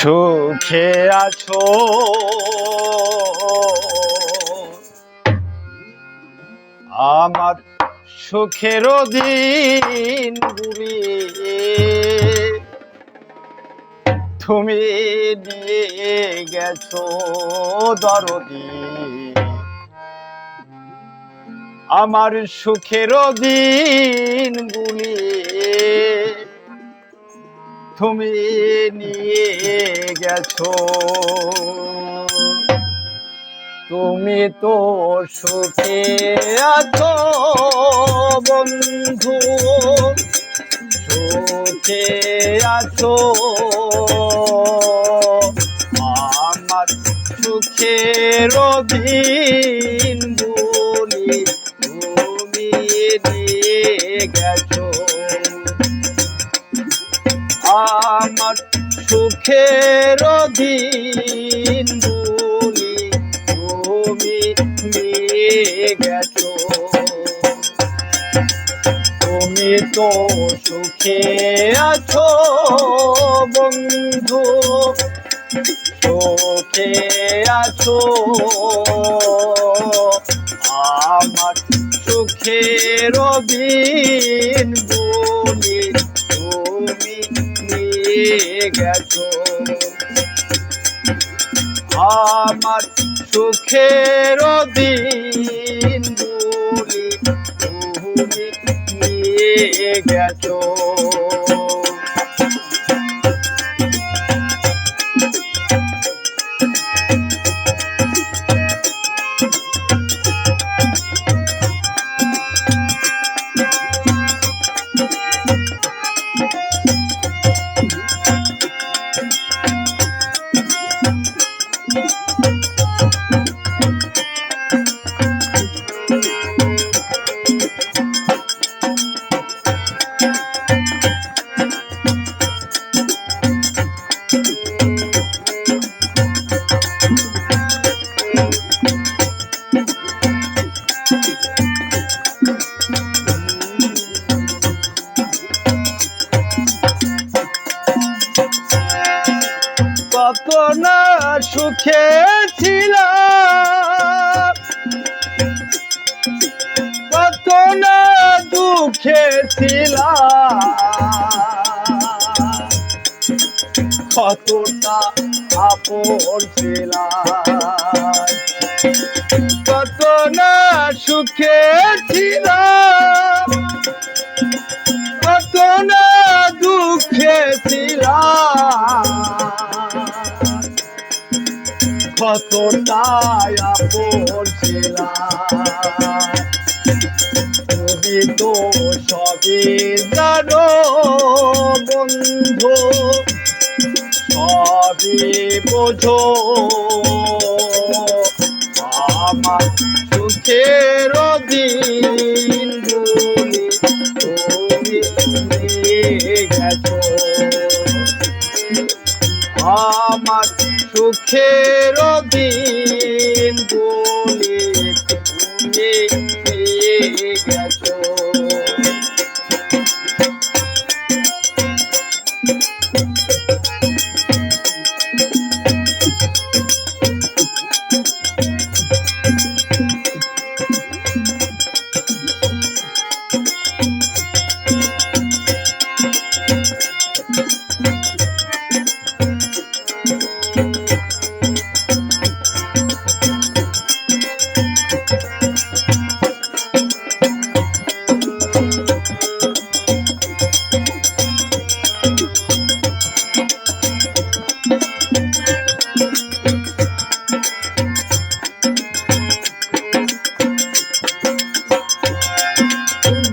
সুখে আছো? আমার সুখের দিন তুমি নিয়ে গেছো দরদি। আমার সুখের দিন তুমি নিয়ে গেছো। তুমি তো সুখে আছো বন্ধু। সুখে আছো। আমার সুখের দিন আমার সুখের দিন বলি তুমি নিয়ে গেছো। তুমি তো সুখে আছো বন্ধু, সুখে আছো। আমার সুখের দিন বলি গেছো। আমার সুখের দিন তুমি নিয়ে গেছো। না সুখে ছিলাম। কত না দুঃখে ছিলাম। কতটা আপন ছিলাম। কত না সুখে ছিলাম। কত না দুঃখে ছিলাম। কতটাই আপন তুমি তো সবই জানো বন্ধু। সবই বোঝো। আমার সুখের দিন।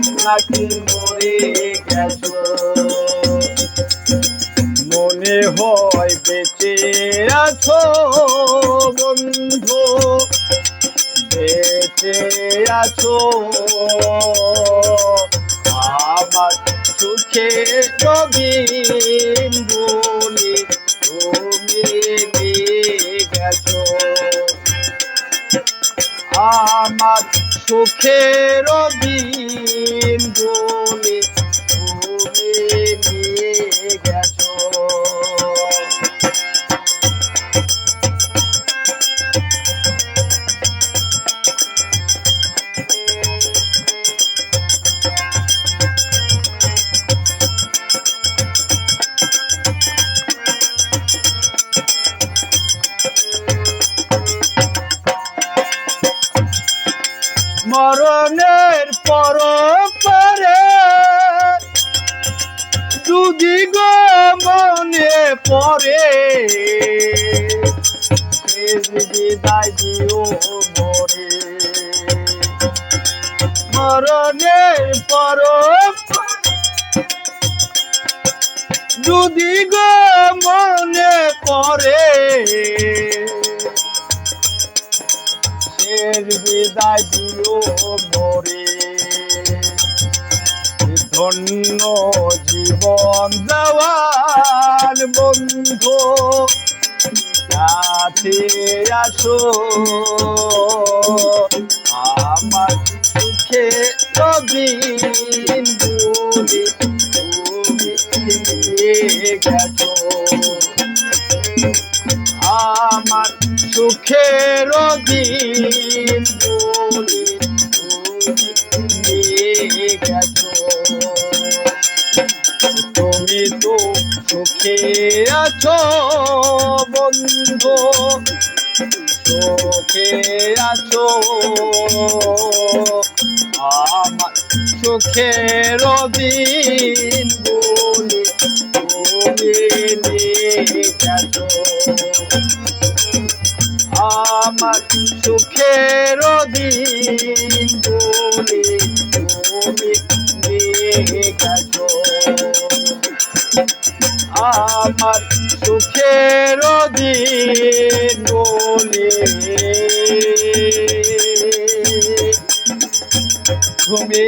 নাকি মরে গেছো? মনে হয় বেঁচে আছো বন্ধু। বেঁচে আছো। আমার সুখে রবিন বলে তুমি গেছো। আমার সুখের দিন মরণের পর পরে যদি গো মনে পরে বিদায় দিও মরে। মরণের পর যদি গো মনে পড়ে শেষ বিদায় দিও মরে। ধন্য জীবন দেওয়ার বন্ধু, কাছে আসো। আমার সুখে দিন বলে তুমি গেছো। আমার সুখের দিন তুমি তো সুখে আছো বন্ধু সুখে আছো। আমার সুখের দিন বলে তুমি আমার সুখের দিন বলে তুমি গেছো। আমার সুখের দিন বলে তুমি